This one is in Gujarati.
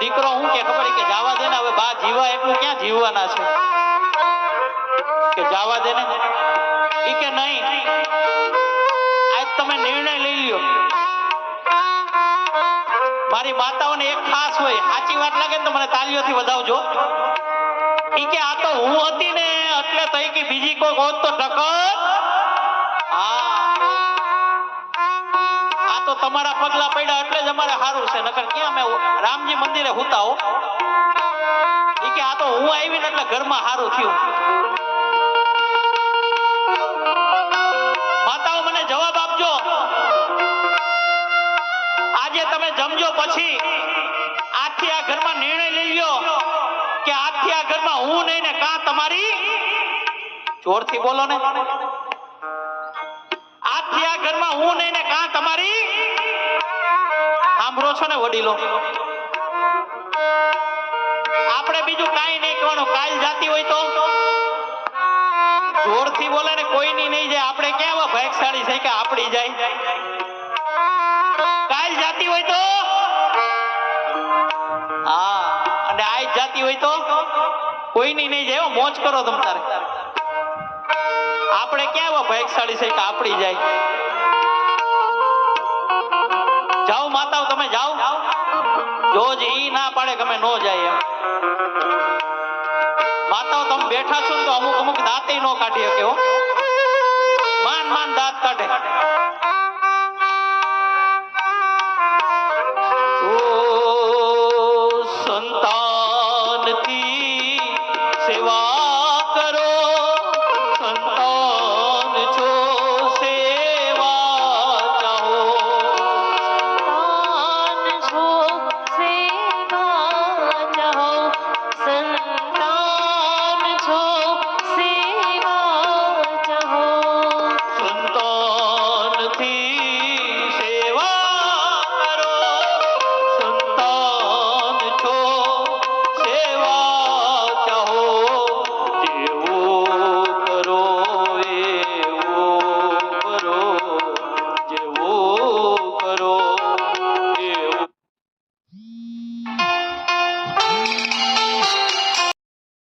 દીકરો હું કે ખબર કે જવા દે ને, હવે બા જીવા એટલું ક્યાં જીવવાના છે? કે જાવા દે ને? ઈ કે નહીં. આજ તમે નિર્ણય લઈ લ્યો. મારી માતાઓને એક ખાસ હોય, સાચી વાત લાગે તો મને તાલીઓથી વધાવજો. ઈ કે આ તો હું હતી ને, એટલે થઈ કે બીજી કોઈ હોત તો ટકર તમારા પગલા પડ્યા એટલે જ અમારે સારું છે. નકર ક્યાં અમે રામજી મંદિરે હુતા હો. એ કે આ તો હું આવી ને એટલે ઘરમાં સારું થયું. માતાઓ મને જવાબ આપજો. આજે તમે જમજો પછી આજથી આ ઘરમાં નિર્ણય લઈ લ્યો કે આજથી આ ઘરમાં હું નહીં ને કાં તમારી જોરથી બોલો ને. આજથી આ ઘરમાં હું નહીં ને કાં તમારી સાંભળો છો ને વડીલો? આપણે બીજું કાંઈ નહીં કહેવાનું. કાલ જાતી હોય તો? જોરથી બોલે ને કોઈની નહીં જાય. આપણે ક્યાં આવા ભાગશાળી છે કે આપડી જાય? કાલ જાતી હોય તો? હા, અને આજ જાતી હોય તો? કોઈની નહીં જાય મોજ કરો તમ તારે. આપણે ક્યાં આવા ભાગશાળી છે કે આપડી જાય? જાઓ માતાઓ, તમે જાઓ. જો જ ઈ ના પાડે તમે નો જાય એમ. માતાઓ, તમે બેઠા છો તો અમુક અમુક દાંતે નો કાઢી શકે હો. માન માન દાંત કાઢે.